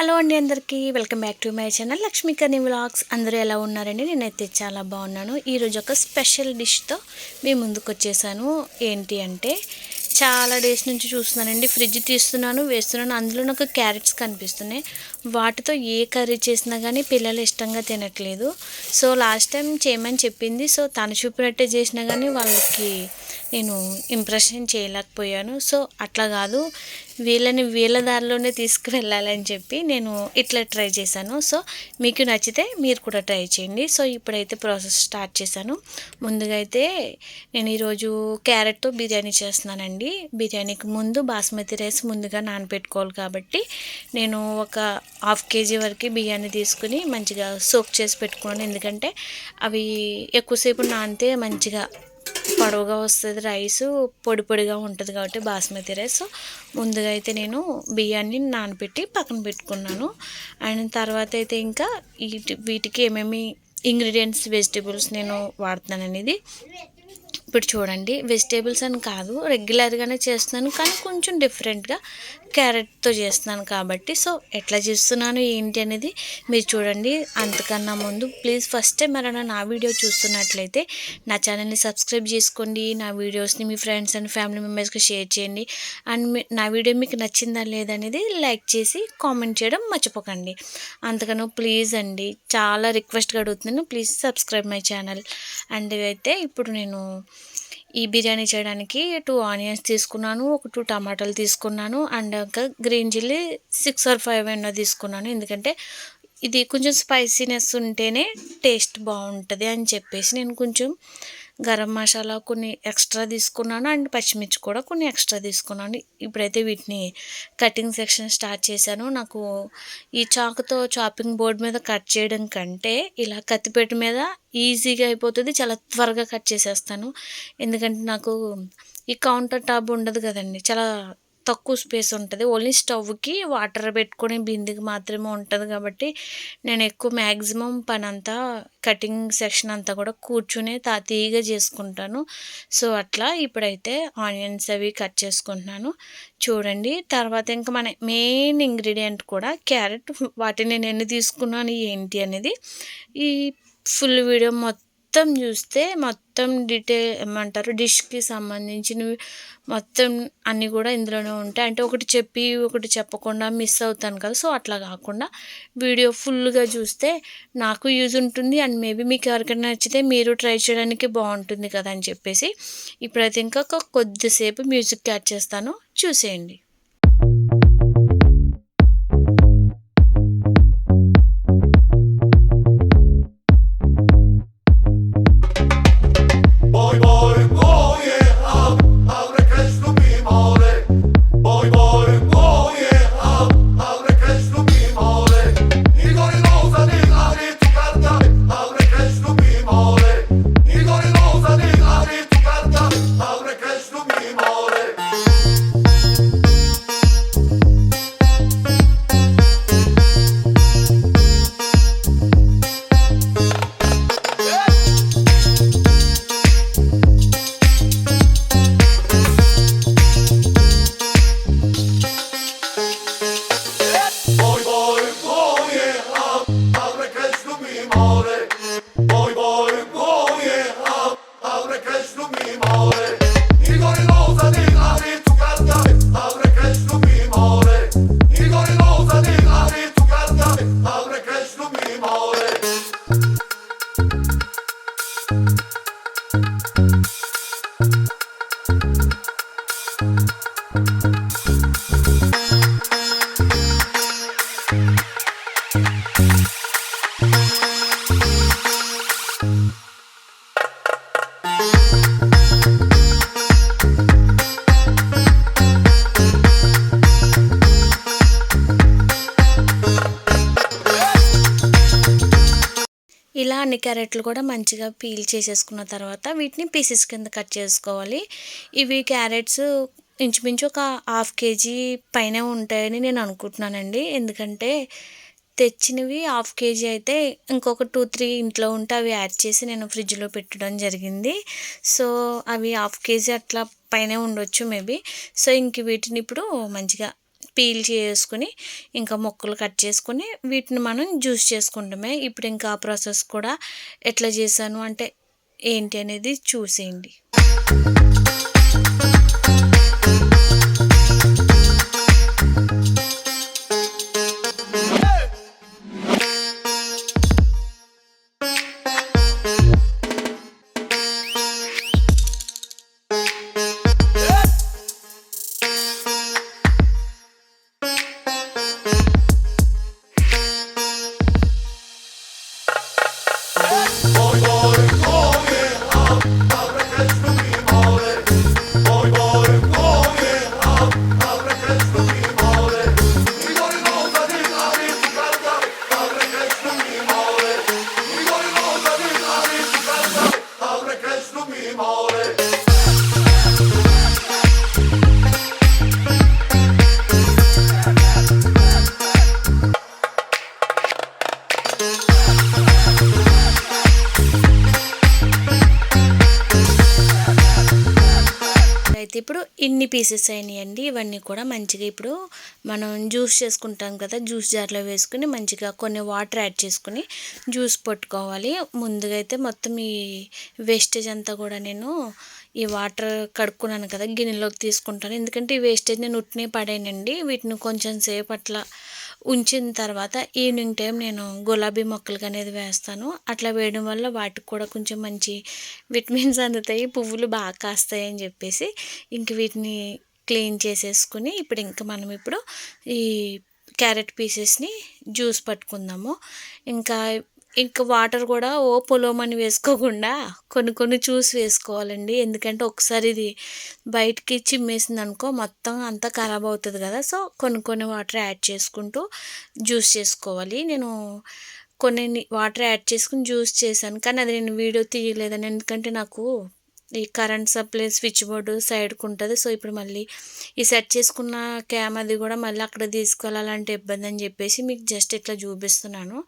Hello అండి అందరికీ. Welcome back to my channel Lakshmikarni vlogs. అందరూ ఎలా ఉన్నారండి? నేనైతే చాలా బాగున్నాను. ఈరోజు ఒక స్పెషల్ డిష్తో మీ ముందుకు వచ్చేసాను. ఏంటి అంటే చాలా డేస్ నుంచి చూస్తున్నానండి. ఫ్రిడ్జ్ తీస్తున్నాను వేస్తున్నాను. అందులో నాకు క్యారెట్స్ కనిపిస్తున్నాయి. వాటితో ఏ కర్రీ చేసినా కానీ పిల్లలు ఇష్టంగా తినట్లేదు. సో లాస్ట్ టైం చేయమని చెప్పింది. సో తను చూపినట్టే చేసినా కానీ వాళ్ళకి నేను ఇంప్రెషన్ చేయలేకపోయాను. సో అట్లా కాదు. వీళ్ళని వీళ్ళ దారిలోనే తీసుకువెళ్ళాలని చెప్పి నేను ఇట్లా ట్రై చేశాను. సో మీకు నచ్చితే మీరు కూడా ట్రై చేయండి. సో ఇప్పుడైతే ప్రాసెస్ స్టార్ట్ చేశాను. ముందుగా అయితే నేను ఈరోజు క్యారెట్తో బిర్యానీ చేస్తున్నానండి. బిర్యానీకి ముందు బాస్మతి రైస్ ముందుగా నానబెట్టుకోవాలి కాబట్టి నేను ఒక హాఫ్ కేజీ వరకు బియ్యాన్ని తీసుకుని మంచిగా సోక్ చేసి పెట్టుకున్నాను ఎందుకంటే అవి ఎక్కువసేపు నానితే మంచిగా పొడవుగా వస్తుంది రైస్ పొడి పొడిగా ఉంటుంది కాబట్టి బాస్మతి రైస్. ముందుగా అయితే నేను బియ్యాన్ని నానబెట్టి పక్కన పెట్టుకున్నాను. అండ్ తర్వాత అయితే ఇంకా వీటి వీటికి ఏమేమి ఇంగ్రీడియంట్స్ వెజిటేబుల్స్ నేను వాడుతున్నాను అనేది ఇప్పుడు చూడండి. వెజిటేబుల్స్ అని కాదు రెగ్యులర్గానే చేస్తున్నాను కానీ కొంచెం డిఫరెంట్గా క్యారెట్తో చేస్తున్నాను కాబట్టి సో ఎట్లా చేస్తున్నాను ఏంటి అనేది మీరు చూడండి. అంతకన్నా ముందు ప్లీజ్ ఫస్ట్ టైం ఎవరైనా నా వీడియో చూస్తున్నట్లయితే నా ఛానల్ని సబ్స్క్రైబ్ చేసుకోండి. నా వీడియోస్ని మీ ఫ్రెండ్స్ అండ్ ఫ్యామిలీ మెంబర్స్కి షేర్ చేయండి. అండ్ నా వీడియో మీకు నచ్చిందా లేదనేది లైక్ చేసి కామెంట్ చేయడం మర్చిపోకండి. అంతకన్నా ప్లీజ్ అండి చాలా రిక్వెస్ట్గా అడుగుతున్నాను. Please subscribe my channel. And అయితే ఇప్పుడు నేను ఈ బిర్యానీ చేయడానికి టూ ఆనియన్స్ తీసుకున్నాను ఒక టూ టమాటాలు తీసుకున్నాను అండ్ ఇంకా green chilli six or five అయినా తీసుకున్నాను. ఎందుకంటే ఇది కొంచెం స్పైసీనెస్ ఉంటేనే టేస్ట్ బాగుంటుంది అని చెప్పేసి నేను కొంచెం గరం మసాలా కొన్ని ఎక్స్ట్రా తీసుకున్నాను అండ్ పచ్చిమిర్చి కూడా కొన్ని ఎక్స్ట్రా తీసుకున్నాను. ఇప్పుడైతే వీటిని కటింగ్ సెక్షన్ స్టార్ట్ చేశాను. నాకు ఈ చాకుతో చాపింగ్ బోర్డ్ మీద కట్ చేయడం కంటే ఇలా కత్తిపెట్టి మీద ఈజీగా అయిపోతుంది. చాలా త్వరగా కట్ చేసేస్తాను. ఎందుకంటే నాకు ఈ కౌంటర్ టాప్ ఉండదు కదండి. చాలా తక్కువ స్పేస్ ఉంటుంది. ఓన్లీ స్టవ్కి వాటర్ పెట్టుకునే బిందెకి మాత్రమే ఉంటుంది కాబట్టి నేను ఎక్కువ మ్యాక్సిమం పని అంతా కటింగ్ సెక్షన్ అంతా కూడా కూర్చునే తాతీగా చేసుకుంటాను. సో అట్లా ఇప్పుడైతే ఆనియన్స్ అవి కట్ చేసుకుంటున్నాను. చూడండి తర్వాత ఇంకా మన మెయిన్ ఇంగ్రీడియంట్ కూడా క్యారెట్. వాటిని నేను ఎన్ని తీసుకున్నాను ఏంటి అనేది. ఈ ఫుల్ వీడియో మొత్తం మొత్తం చూస్తే మొత్తం డీటెయిల్ ఏమంటారు డిష్కి సంబంధించినవి మొత్తం అన్నీ కూడా ఇందులోనే ఉంటాయి. అంటే ఒకటి చెప్పి ఒకటి చెప్పకుండా మిస్ అవుతాను కదా సో అట్లా కాకుండా వీడియో ఫుల్గా చూస్తే నాకు యూజ్ ఉంటుంది. అండ్ మేబీ మీకు ఎవరికైనా నచ్చితే మీరు ట్రై చేయడానికి బాగుంటుంది కదా అని చెప్పేసి ఇప్పుడైతే ఇంకా కొద్దిసేపు మ్యూజిక్ యాడ్ చేస్తాను. చూసేయండి. అన్ని క్యారెట్లు కూడా మంచిగా పీల్ చేసేసుకున్న తర్వాత వీటిని పీసెస్ కింద కట్ చేసుకోవాలి. ఇవి క్యారెట్స్ ఇంచుమించు ఒక హాఫ్ కేజీ పైన ఉంటాయని నేను అనుకుంటున్నానండి. ఎందుకంటే తెచ్చినవి హాఫ్ కేజీ అయితే ఇంకొక టూ త్రీ ఇంట్లో ఉంటే అవి యాడ్ చేసి నేను ఫ్రిడ్జ్లో పెట్టడం జరిగింది. సో అవి హాఫ్ కేజీ అట్లా పైన ఉండొచ్చు మేబీ. సో ఇంక వీటిని ఇప్పుడు మంచిగా పీల్ చేసుకుని ఇంకా ముక్కలు కట్ చేసుకుని వీటిని మనం జ్యూస్ చేసుకుంటామే. ఇప్పుడు ఇంకా ఆ ప్రాసెస్ కూడా ఎట్లా చేశాను అంటే ఏంటి అనేది చూసేయండి. ఇన్ని పీసెస్ అయినాయండి? ఇవన్నీ కూడా మంచిగా ఇప్పుడు మనం జ్యూస్ చేసుకుంటాం కదా జ్యూస్ జార్లో వేసుకుని మంచిగా కొన్ని వాటర్ యాడ్ చేసుకుని జ్యూస్ పట్టుకోవాలి. ముందుగా అయితే మొత్తం ఈ వేస్టేజ్ అంతా కూడా నేను ఈ వాటర్ కడుక్కున్నాను కదా గిన్నెలోకి తీసుకుంటాను. ఎందుకంటే ఈ వేస్టేజ్ నేను ఉట్టినే పడేనండి వీటిని కొంచెం సేపు అట్లా ఉంచిన తర్వాత ఈవినింగ్ టైం నేను గులాబీ మొక్కలకి అనేది వేస్తాను. అట్లా వేయడం వల్ల వాటికి కూడా కొంచెం మంచి విటమిన్స్ అందుతాయి పువ్వులు బాగా కాస్తాయి అని చెప్పేసి ఇంక వీటిని క్లీన్ చేసేసుకుని ఇప్పుడు ఇంకా మనం ఇప్పుడు ఈ క్యారెట్ పీసెస్ని జ్యూస్ పట్టుకుందాము. ఇంకా ఇంకా వాటర్ కూడా ఓ పొలోమని వేసుకోకుండా కొన్ని కొన్ని చూసి వేసుకోవాలండి. ఎందుకంటే ఒకసారి ఇది బయటికి చిమ్మేసింది అనుకో మొత్తం అంతా ఖరాబ్ అవుతుంది కదా. సో కొన్ని కొన్ని వాటర్ యాడ్ చేసుకుంటూ జ్యూస్ చేసుకోవాలి. నేను కొన్ని వాటర్ యాడ్ చేసుకుని జ్యూస్ చేశాను. కానీ అది నేను వీడియో తీయలేదని. ఎందుకంటే నాకు ఈ కరెంట్ సప్లై స్విచ్ బోర్డు సైడ్కి ఉంటుంది. సో ఇప్పుడు మళ్ళీ ఈ సెట్ చేసుకున్న క్యామ్ అది కూడా మళ్ళీ అక్కడ తీసుకెళ్ళాలంటే ఇబ్బంది అని చెప్పేసి మీకు జస్ట్ ఇట్లా చూపిస్తున్నాను.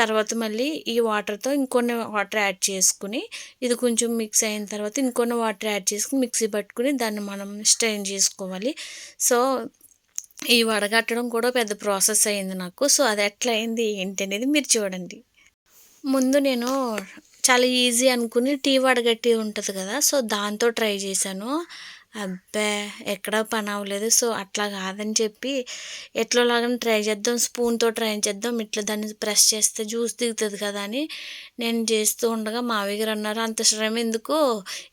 తర్వాత మళ్ళీ ఈ వాటర్తో ఇంకొన్ని వాటర్ యాడ్ చేసుకుని ఇది కొంచెం మిక్స్ అయిన తర్వాత ఇంకొన్ని వాటర్ యాడ్ చేసుకుని మిక్సీ పట్టుకుని దాన్ని మనం స్ట్రెయిన్ చేసుకోవాలి. సో ఈ వడగట్టడం కూడా పెద్ద ప్రాసెస్ అయింది నాకు. సో అది ఎట్లా అయింది ఏంటి అనేది మీరు చూడండి. ముందు నేను చాలా ఈజీ అనుకుని టీ వడగట్టి ఉంటుంది కదా సో దాంతో ట్రై చేశాను. అబ్బే ఎక్కడ పని అవ్వలేదు. సో అట్లా కాదని చెప్పి ఎట్లాగా ట్రై చేద్దాం స్పూన్తో ట్రై చేద్దాం. ఇట్లా దాన్ని ప్రెస్ చేస్తే జ్యూస్ దిగుతుంది కదా అని నేను చేస్తూ ఉండగా మావి గారు అన్నారు అంత శ్రమ ఎందుకు?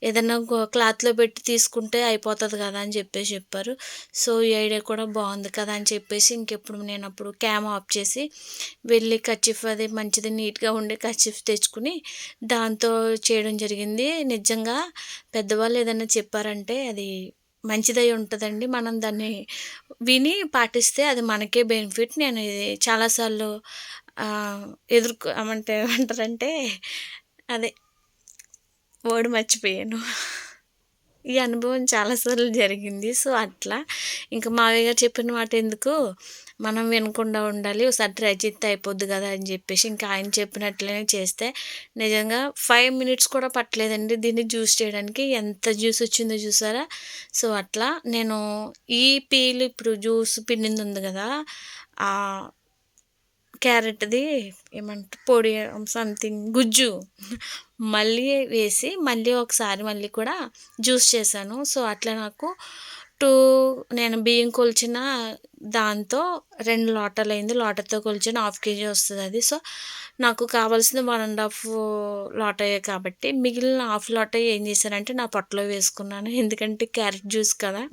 ఏదైనా క్లాత్లో పెట్టి తీసుకుంటే అయిపోతుంది కదా అని చెప్పేసి చెప్పారు. సో ఈ ఐడియా కూడా బాగుంది కదా అని చెప్పేసి ఇంకెప్పుడు నేను అప్పుడు క్యామ్ ఆఫ్ చేసి వెళ్ళి కచ్చిఫ్ అది మంచిది నీట్గా ఉండే కచ్చిఫ్ తెచ్చుకుని దాంతో చేయడం జరిగింది. నిజంగా పెద్దవాళ్ళు ఏదైనా చెప్పారంటే అది మంచిదై ఉంటుందండి. మనం దాన్ని విని పాటిస్తే అది మనకే బెనిఫిట్. నేను ఇది చాలాసార్లు ఎదుర్కోమంటే ఏమంటారంటే అదే వర్డ్ మర్చిపోయాను. ఈ అనుభవం చాలాసార్లు జరిగింది. సో అట్లా. ఇంకా మావయ్య గారు చెప్పిన మాట ఎందుకు? మనం వినకుండా ఉండాలి. ఒకసారి ట్రై చేస్తే అయిపోద్ది కదా అని చెప్పేసి ఇంకా ఆయన చెప్పినట్లనే చేస్తే నిజంగా ఫైవ్ మినిట్స్ కూడా పట్టలేదండి దీన్ని జ్యూస్ చేయడానికి. ఎంత జ్యూస్ వచ్చిందో చూసారా? సో అట్లా. నేను ఈ పీలు ఇప్పుడు జ్యూస్ పిండింది ఉంది కదా క్యారెట్ది ఏమంటారు పొడి um, సంథింగ్ గుజ్జు. మళ్ళీ వేసి మళ్ళీ ఒకసారి మళ్ళీ కూడా జ్యూస్ చేశాను. సో అట్లా నాకు టూ నేను బియ్యం కొలిచిన దాంతో రెండు లోటలు అయింది. లోటతో కొలిచిన హాఫ్ కేజీ వస్తుంది అది. సో నాకు కావాల్సిన వన్ అండ్ హాఫ్ లోట కాబట్టి మిగిలిన హాఫ్ లోట ఏం చేశానంటే నా పొట్టలో వేసుకున్నాను. ఎందుకంటే క్యారెట్ జ్యూస్ కదా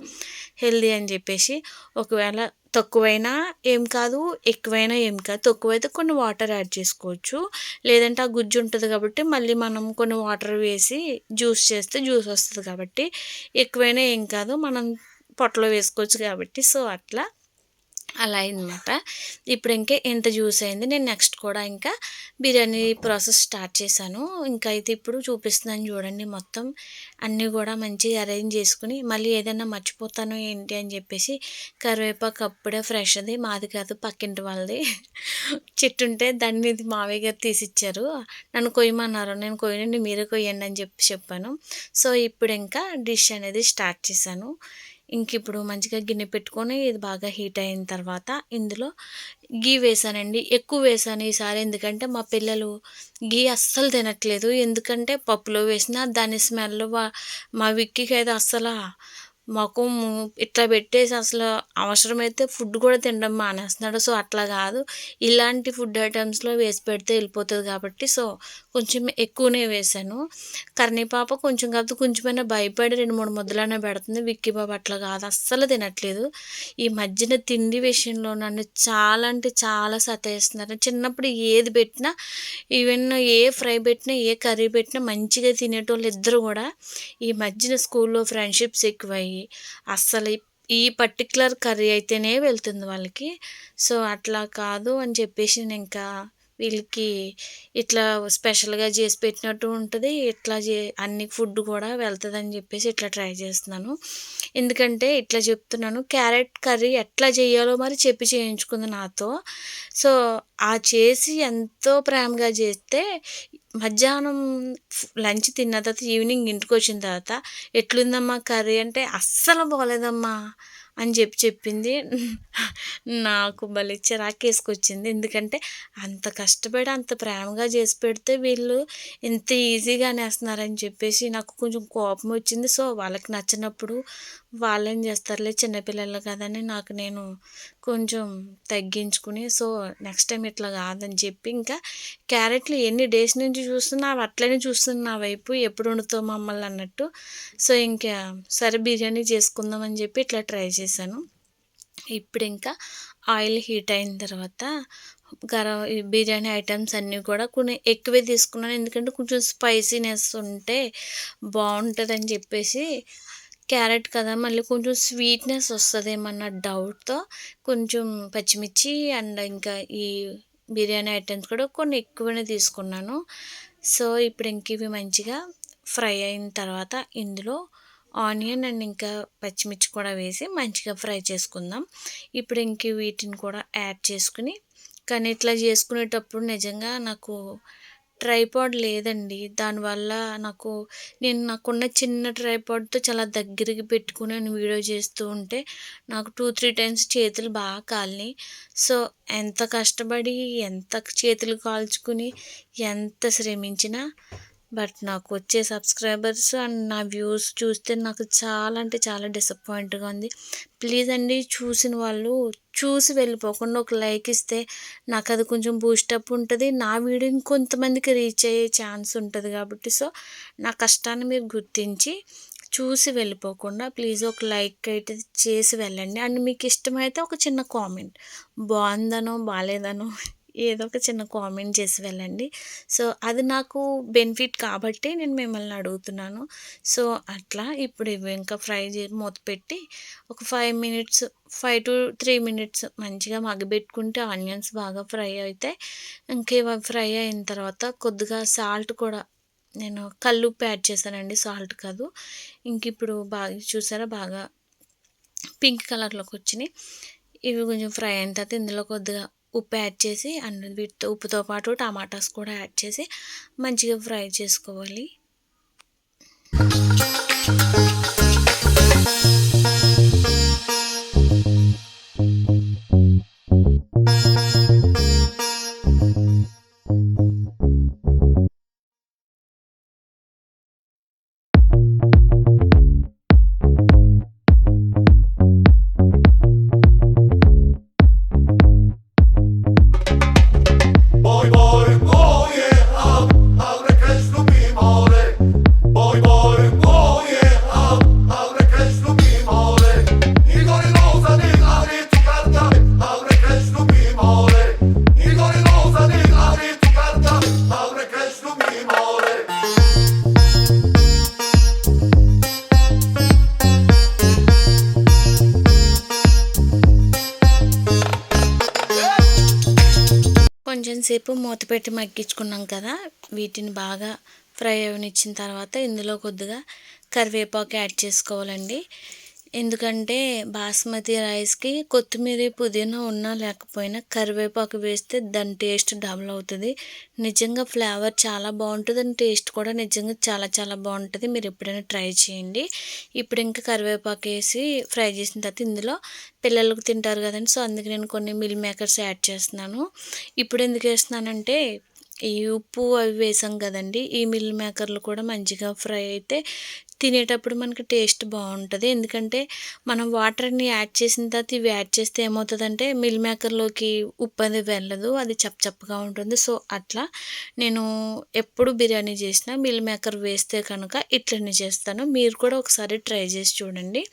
హెల్దీ అని చెప్పేసి. ఒకవేళ తక్కువైనా ఏం కాదు ఎక్కువైనా ఏం కాదు. తక్కువైతే కొన్ని వాటర్ యాడ్ చేసుకోవచ్చు. లేదంటే ఆ గుజ్జు ఉంటుంది కాబట్టి మళ్ళీ మనం కొన్ని వాటర్ వేసి జ్యూస్ చేస్తే జ్యూస్ వస్తుంది కాబట్టి ఎక్కువైనా ఏం కాదు. మనం పొట్టలో వేసుకోవచ్చు కాబట్టి. సో అట్లా అలా అయిందన్నమాట. ఇప్పుడు ఇంకా ఎంత జ్యూస్ అయింది నేను నెక్స్ట్ కూడా ఇంకా బిర్యానీ ప్రాసెస్ స్టార్ట్ చేశాను. ఇంకా అయితే ఇప్పుడు చూపిస్తున్నాను చూడండి మొత్తం. అన్నీ కూడా మంచిగా అరేంజ్ చేసుకుని మళ్ళీ ఏదైనా మర్చిపోతాను ఏంటి అని చెప్పేసి కరివేపాకు అప్పుడే ఫ్రెష్ అది మాది కాదు పక్కింటి వాళ్ళది. చెట్టు ఉంటే దాన్ని ఇది మావయ్య గారు తీసిచ్చారు. నన్ను కొయ్యమన్నారు నేను కొయ్యండి మీరే కొయ్యండి అని చెప్పి చెప్పాను. సో ఇప్పుడు ఇంకా డిష్ అనేది స్టార్ట్ చేశాను. ఇంక ఇప్పుడు మంచిగా గిన్నె పెట్టుకొని ఇది బాగా హీట్ అయిన తర్వాత ఇందులో గీ వేసానండి. ఎక్కువ వేసాను ఈసారి ఎందుకంటే మా పిల్లలు గీ అస్సలు తినట్లేదు. ఎందుకంటే పప్పులో వేసిన దాని స్మెల్ మా విక్కీకి అయితే అస్సలు మొఖం ఇట్లా పెట్టేసి అసలు అవసరమైతే ఫుడ్ కూడా తినడం మానేస్తున్నాడు. సో అట్లా కాదు. ఇలాంటి ఫుడ్ ఐటమ్స్లో వేసి పెడితే వెళ్ళిపోతుంది కాబట్టి సో కొంచెం ఎక్కువనే వేసాను. కర్ణీపాప కొంచెం కాదు కొంచెమైనా భయపడి రెండు మూడు ముద్దలైనా పెడుతుంది. విక్కీ బాబు అట్లా కాదు. అస్సలు తినట్లేదు. ఈ మధ్యన తిండి విషయంలో నన్ను చాలా అంటే చాలా సతాయిస్తున్నారు. చిన్నప్పుడు ఏది పెట్టినా ఈవెన్ ఏ ఫ్రై పెట్టినా ఏ కర్రీ పెట్టినా మంచిగా తినేటోళ్ళు ఇద్దరు కూడా ఈ మధ్యన స్కూల్లో ఫ్రెండ్షిప్స్ ఎక్కువయ్యి అస్సలు ఈ పర్టికులర్ కర్రీ అయితేనే వెళ్తుంది వాళ్ళకి. సో అట్లా కాదు అని చెప్పేసి నేను ఇంకా వీళ్ళకి ఇట్లా స్పెషల్గా చేసి పెట్టినట్టు ఉంటుంది. ఇట్లా చే అన్ని ఫుడ్ కూడా వెళ్తుంది అని చెప్పేసి ఇట్లా ట్రై చేస్తున్నాను. ఎందుకంటే ఇట్లా చెప్తున్నాను క్యారెట్ కర్రీ ఎట్లా చేయాలో మరి చెప్పి చేయించుకుంది నాతో. సో ఆ చేసి ఎంతో ప్రేమగా చేస్తే మధ్యాహ్నం లంచ్ తిన్న తర్వాత ఈవినింగ్ ఇంటికి వచ్చిన తర్వాత ఎట్లుందమ్మా కర్రీ అంటే అస్సలు బాగోలేదమ్మా అని చెప్పి చెప్పింది. నాకు భలే చిరాకేసుకొచ్చింది. ఎందుకంటే అంత కష్టపడి అంత ప్రేమగా చేసి పెడితే వీళ్ళు ఎంత ఈజీగా అనేస్తున్నారని చెప్పేసి నాకు కొంచెం కోపం వచ్చింది. సో వాళ్ళకి నచ్చినప్పుడు వాళ్ళేం చేస్తారులే చిన్నపిల్లలు కదని నాకు నేను కొంచెం తగ్గించుకుని సో నెక్స్ట్ టైం ఇట్లా కాదని చెప్పి ఇంకా క్యారెట్లు ఎన్ని డేస్ నుంచి చూస్తున్నా అవి అట్లనే చూస్తున్నా నా వైపు ఎప్పుడు వండుతావు మమ్మల్ని అన్నట్టు. సో ఇంకా సరే బిర్యానీ చేసుకుందామని చెప్పి ఇట్లా ట్రై చేశాను. ఇప్పుడు ఇంకా ఆయిల్ హీట్ అయిన తర్వాత గరం బిర్యానీ ఐటమ్స్ అన్నీ కూడా కొన్ని ఎక్కువే తీసుకున్నాను. ఎందుకంటే కొంచెం స్పైసీనెస్ ఉంటే బాగుంటుందని చెప్పేసి క్యారెట్ కదా మళ్ళీ కొంచెం స్వీట్నెస్ వస్తుందేమన్న డౌట్తో కొంచెం పచ్చిమిర్చి అండ్ ఇంకా ఈ బిర్యానీ ఐటమ్స్ కూడా కొన్ని ఎక్కువనే తీసుకున్నాను. సో ఇప్పుడు ఇంక ఇవి మంచిగా ఫ్రై అయిన తర్వాత ఇందులో ఆనియన్ అండ్ ఇంకా పచ్చిమిర్చి కూడా వేసి మంచిగా ఫ్రై చేసుకుందాం. ఇప్పుడు ఇంక వీటిని కూడా యాడ్ చేసుకుని కానీ ఇట్లా చేసుకునేటప్పుడు నిజంగా నాకు ట్రైపాడ్ లేదండి. దానివల్ల నాకు నేను నాకున్న చిన్న ట్రైపాడ్తో చాలా దగ్గరికి పెట్టుకుని నేను వీడియో చేస్తూ ఉంటే నాకు టూ త్రీ టైమ్స్ చేతులు బాగా కాలినాయి. సో ఎంత కష్టపడి ఎంత చేతులు కాల్చుకుని ఎంత శ్రమించినా బట్ నాకు వచ్చే సబ్స్క్రైబర్స్ అండ్ నా వ్యూస్ చూస్తే నాకు చాలా అంటే చాలా డిసప్పాయింట్గా ఉంది. ప్లీజ్ అండి చూసిన వాళ్ళు చూసి వెళ్ళిపోకుండా ఒక లైక్ ఇస్తే నాకు అది కొంచెం బూస్టప్ ఉంటుంది. నా వీడియో ఇంకొంతమందికి రీచ్ అయ్యే ఛాన్స్ ఉంటుంది కాబట్టి సో నా కష్టాన్ని మీరు గుర్తించి చూసి వెళ్ళిపోకుండా ప్లీజ్ ఒక లైక్ అయితే చేసి వెళ్ళండి. అండ్ మీకు ఇష్టమైతే ఒక చిన్న కామెంట్. బాగుందనో బాగాలేదనో ఏదో ఒక చిన్న కామెంట్ చేసి వెళ్ళండి. సో అది నాకు బెనిఫిట్ కాబట్టి నేను మిమ్మల్ని అడుగుతున్నాను. సో అట్లా ఇప్పుడు ఇవి ఇంకా ఫ్రై చే మూత పెట్టి ఒక five minutes five to three minutes మంచిగా మగ్గబెట్టుకుంటే ఆనియన్స్ బాగా ఫ్రై అయితే ఇంక ఫ్రై అయిన తర్వాత కొద్దిగా సాల్ట్ కూడా నేను కల్లుప్పు యాడ్ చేశానండి. సాల్ట్ కాదు. ఇంక ఇప్పుడు బాగా చూసారా? బాగా పింక్ కలర్లోకి వచ్చినాయి. ఇవి కొంచెం ఫ్రై అయిన తర్వాత ఇందులో కొద్దిగా ఉప్పు యాడ్ చేసి అండ్ వీటితో ఉప్పుతో పాటు టమాటాస్ కూడా యాడ్ చేసి మంచిగా ఫ్రై చేసుకోవాలి. మూత పెట్టి మగ్గించుకున్నాం కదా వీటిని బాగా ఫ్రై అవనిచ్చిన తర్వాత ఇందులో కొద్దిగా కరివేపాకు యాడ్ చేసుకోవాలండి. ఎందుకంటే బాస్మతి రైస్కి కొత్తిమీర పుదీనా ఉన్నా లేకపోయినా కరివేపాకు వేస్తే దాని టేస్ట్ డబుల్ అవుతుంది. నిజంగా ఫ్లేవర్ చాలా బాగుంటుంది అండ్ టేస్ట్ కూడా నిజంగా చాలా చాలా బాగుంటుంది. మీరు ఎప్పుడైనా ట్రై చేయండి. ఇప్పుడు ఇంకా కరివేపాకు వేసి ఫ్రై చేసిన తర్వాత ఇందులో పిల్లలకు తింటారు కదండి సో అందుకే నేను కొన్ని మిల్ మేకర్స్ యాడ్ చేస్తున్నాను. ఇప్పుడు ఎందుకు వేస్తున్నానంటే ఈ ఉప్పు అవి వేసాం కదండి ఈ మిల్ మేకర్లు కూడా మంచిగా ఫ్రై అయితే తినేటప్పుడు మనకి టేస్ట్ బాగుంటుంది. ఎందుకంటే మనం వాటర్ని యాడ్ చేసిన తర్వాత ఇవి యాడ్ చేస్తే ఏమవుతుందంటే మిల్ మేకర్లోకి ఉప్పు అనేది వెళ్ళదు. అది చప్పచప్పగా ఉంటుంది. సో అట్లా నేను ఎప్పుడు బిర్యానీ చేసినా మిల్ మేకర్ వేస్తే కనుక ఇట్లనే చేస్తాను. మీరు కూడా ఒకసారి ట్రై చేసి చూడండి.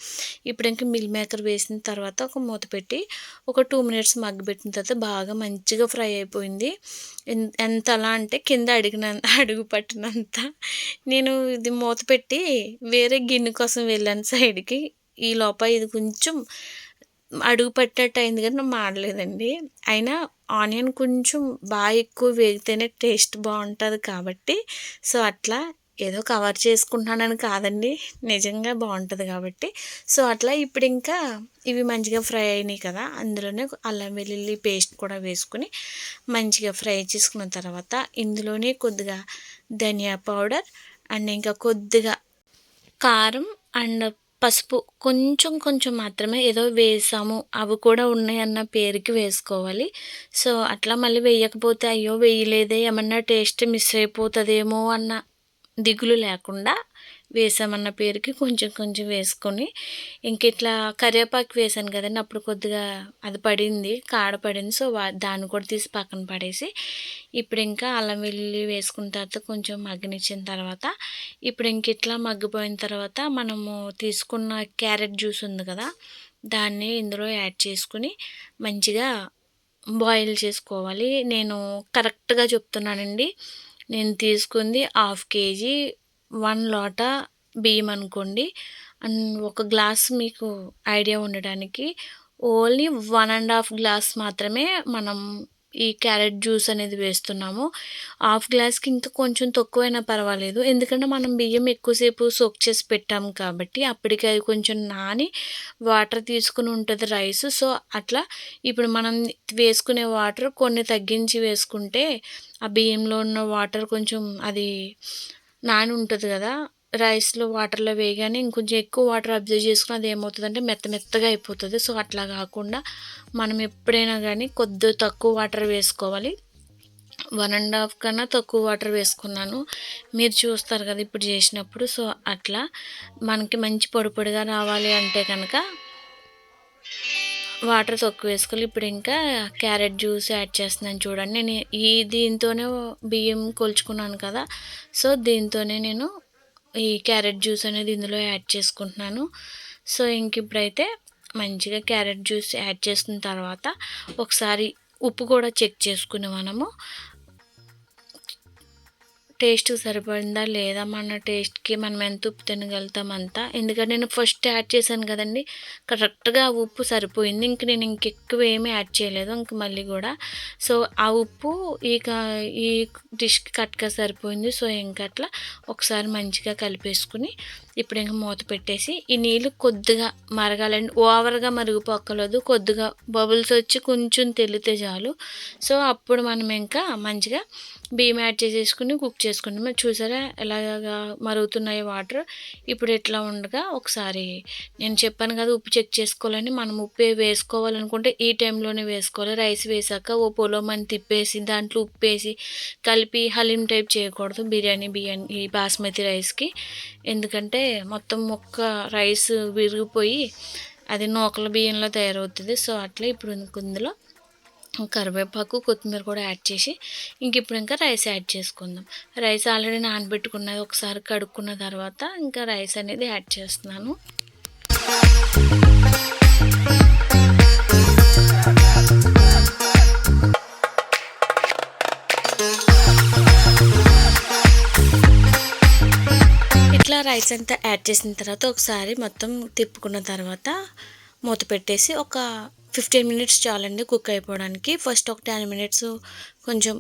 ఇప్పుడు ఇంకా మిల్ మేకర్ వేసిన తర్వాత ఒక మూత పెట్టి ఒక టూ మినిట్స్ మగ్గబెట్టిన తర్వాత బాగా మంచిగా ఫ్రై అయిపోయింది. ఎన్- ఎంత అలా అంటే కింద అడిగిన అడుగు పట్టినంత. నేను ఇది మూత పెట్టి వేరే గిన్నె కోసం వెళ్ళాను సైడ్కి. ఈ లోపల ఇది కొంచెం అడుగు పట్టినట్టు అయింది కానీ నేను మాడలేదండి. అయినా ఆనియన్ కొంచెం బాగా ఎక్కువ వేగితేనే టేస్ట్ బాగుంటుంది కాబట్టి. సో అట్లా ఏదో కవర్ చేసుకుంటున్నానని కాదండి. నిజంగా బాగుంటుంది కాబట్టి. సో అట్లా ఇప్పుడు ఇంకా ఇవి మంచిగా ఫ్రై అయినాయి కదా. అందులోనే అల్లం వెల్లుల్లి పేస్ట్ కూడా వేసుకుని మంచిగా ఫ్రై చేసుకున్న తర్వాత ఇందులోనే కొద్దిగా ధనియా పౌడర్ అండ్ ఇంకా కొద్దిగా కారం అండ్ పసుపు కొంచెం కొంచెం మాత్రమే ఏదో వేసాము. అవి కూడా ఉన్నాయన్న పేరుకి వేసుకోవాలి. సో అట్లా మళ్ళీ వేయకపోతే అయ్యో వేయలేదే ఏమన్నా టేస్ట్ మిస్ అయిపోతుందేమో అన్న దిగులు లేకుండా వేసామన్న పేరుకి కొంచెం కొంచెం వేసుకొని ఇంక ఇట్లా కరివేపాకు వేసాను కదండి అప్పుడు కొద్దిగా అది పడింది కాడ పడింది. సో దాన్ని కూడా తీసి పక్కన పడేసి ఇప్పుడు ఇంకా అల్లం వెల్లుల్లి వేసుకున్న తర్వాత కొంచెం మగ్గనిచ్చిన తర్వాత ఇప్పుడు ఇంక ఇట్లా మగ్గిపోయిన తర్వాత మనము తీసుకున్న క్యారెట్ జ్యూస్ ఉంది కదా దాన్ని ఇందులో యాడ్ చేసుకుని మంచిగా బాయిల్ చేసుకోవాలి. నేను కరెక్ట్గా చెప్తున్నానండి. నేను తీసుకుంది హాఫ్ కేజీ వన్ లోట బియ్యం అనుకోండి. అండ్ ఒక గ్లాస్ మీకు ఐడియా ఉండడానికి only one and half glass మాత్రమే మనం ఈ క్యారెట్ జ్యూస్ అనేది వేస్తున్నాము. హాఫ్ గ్లాస్కి ఇంకా కొంచెం తక్కువైనా పర్వాలేదు. ఎందుకంటే మనం బియ్యం ఎక్కువసేపు సోక్ చేసి పెట్టాము కాబట్టి అప్పటికి అది కొంచెం నాని వాటర్ తీసుకుని ఉంటుంది రైస్. సో అట్లా ఇప్పుడు మనం వేసుకునే వాటర్ కొన్ని తగ్గించి వేసుకుంటే ఆ బియ్యంలో ఉన్న వాటర్ కొంచెం అది నాని ఉంటుంది కదా రైస్లో వాటర్లో వేయగానే ఇంకొంచెం ఎక్కువ వాటర్ అబ్జర్వ్ చేసుకుని అది ఏమవుతుందంటే మెత్త మెత్తగా అయిపోతుంది. సో అట్లా కాకుండా మనం ఎప్పుడైనా కానీ కొద్ది తక్కువ వాటర్ వేసుకోవాలి. వన్ అండ్ హాఫ్ కన్నా తక్కువ వాటర్ వేసుకున్నాను. మీరు చూస్తారు కదా ఇప్పుడు చేసినప్పుడు. సో అట్లా మనకి మంచి పొడి పొడిగా రావాలి అంటే కనుక వాటర్ తక్కువ వేసుకోవాలి. ఇప్పుడు ఇంకా క్యారెట్ జ్యూస్ యాడ్ చేస్తున్నాను చూడండి. నేను ఈ దీంతోనే బియ్యం కొలుచుకున్నాను కదా. సో దీంతోనే నేను ఈ క్యారెట్ జ్యూస్ అనేది ఇందులో యాడ్ చేసుకుంటున్నాను. సో ఇంక ఇప్పుడైతే మంచిగా క్యారెట్ జ్యూస్ యాడ్ చేసిన తర్వాత ఒకసారి ఉప్పు కూడా చెక్ చేసుకుని మనము. టేస్ట్ సరిపడిందా లేదా మన టేస్ట్కి మనం ఎంత ఉప్పు తినగలుగుతాం అంతా. ఎందుకంటే నేను ఫస్ట్ యాడ్ చేశాను కదండి కరెక్ట్గా ఆ ఉప్పు సరిపోయింది. ఇంక నేను ఇంకెక్కువ ఏమీ యాడ్ చేయలేదు ఇంక మళ్ళీ కూడా. సో ఆ ఉప్పు ఇక ఈ డిష్కి కరెక్ట్గా సరిపోయింది. సో ఇంక అట్లా ఒకసారి మంచిగా కలిపేసుకుని ఇప్పుడు ఇంకా మూత పెట్టేసి ఈ నీళ్ళు కొద్దిగా మరగాలండి. ఓవర్గా మరిగిపోక్కలేదు కొద్దిగా బబుల్స్ వచ్చి కొంచెం తెలితే చాలు. సో అప్పుడు మనం ఇంకా మంచిగా బియ్యం యాడ్ చేసేసుకుని కుక్ చేసుకుంటాం. మరి చూసారా ఎలాగా మరుగుతున్నాయి వాటర్? ఇప్పుడు ఎట్లా ఉండగా ఒకసారి నేను చెప్పాను కదా ఉప్పు చెక్ చేసుకోవాలని మనం ఉప్పు వేసుకోవాలనుకుంటే ఈ టైంలోనే వేసుకోవాలి. రైస్ వేసాక ఓ మనం తిప్పేసి దాంట్లో ఉప్పు వేసి కలిపి హలీం టైప్ చేయకూడదు బిర్యానీ బిర్యానీ ఈ బాస్మతి రైస్కి. ఎందుకంటే మొత్తం మొక్క రైస్ విరిగిపోయి అది నూకల బియ్యంలో తయారవుతుంది. సో అట్లా ఇప్పుడు ఇందులో కరివేపాకు కొత్తిమీర కూడా యాడ్ చేసి ఇంక ఇప్పుడు ఇంకా రైస్ యాడ్ చేసుకుందాం. రైస్ ఆల్రెడీ నానబెట్టుకున్నది ఒకసారి కడుక్కున్న తర్వాత ఇంకా రైస్ అనేది యాడ్ చేస్తున్నాను. ఇట్లా రైస్ అంతా యాడ్ చేసిన తర్వాత ఒకసారి మొత్తం తిప్పుకున్న తర్వాత మూత పెట్టేసి ఒక ఫిఫ్టీన్ మినిట్స్ చాలండి కుక్ అయిపోవడానికి. ఫస్ట్ ఒక టెన్ మినిట్స్ కొంచెం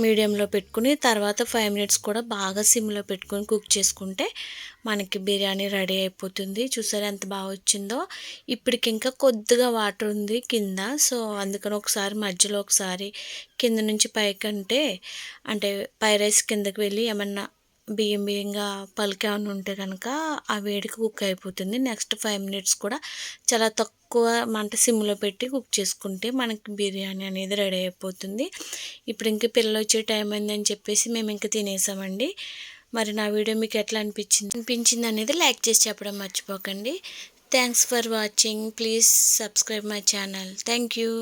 మీడియంలో పెట్టుకుని తర్వాత ఫైవ్ మినిట్స్ కూడా బాగా సిమ్లో పెట్టుకొని కుక్ చేసుకుంటే మనకి బిర్యానీ రెడీ అయిపోతుంది. చూసారు ఎంత బాగా వచ్చిందో? ఇప్పటికి ఇంకా కొద్దిగా వాటర్ ఉంది కింద. సో అందుకని ఒకసారి మధ్యలో ఒకసారి కింద నుంచి పైకంటే అంటే పై రైస్ కిందకి వెళ్ళి ఏమన్నా బియ్యం బియ్యంగా పలికి ఉంటే కనుక ఆ వేడికి కుక్ అయిపోతుంది. నెక్స్ట్ ఫైవ్ మినిట్స్ కూడా చాలా తక్కువ మంట సిమ్లో పెట్టి కుక్ చేసుకుంటే మనకి బిర్యానీ అనేది రెడీ అయిపోతుంది. ఇప్పుడు ఇంక పిల్లలు వచ్చే టైం అయిందని చెప్పేసి మేము ఇంక తినేసామండి. మరి నా వీడియో మీకు ఎట్లా అనిపించింది? అనిపించింది అనేది లైక్ చేసి చెప్పడం మర్చిపోకండి. Thanks for watching please subscribe my channel thank you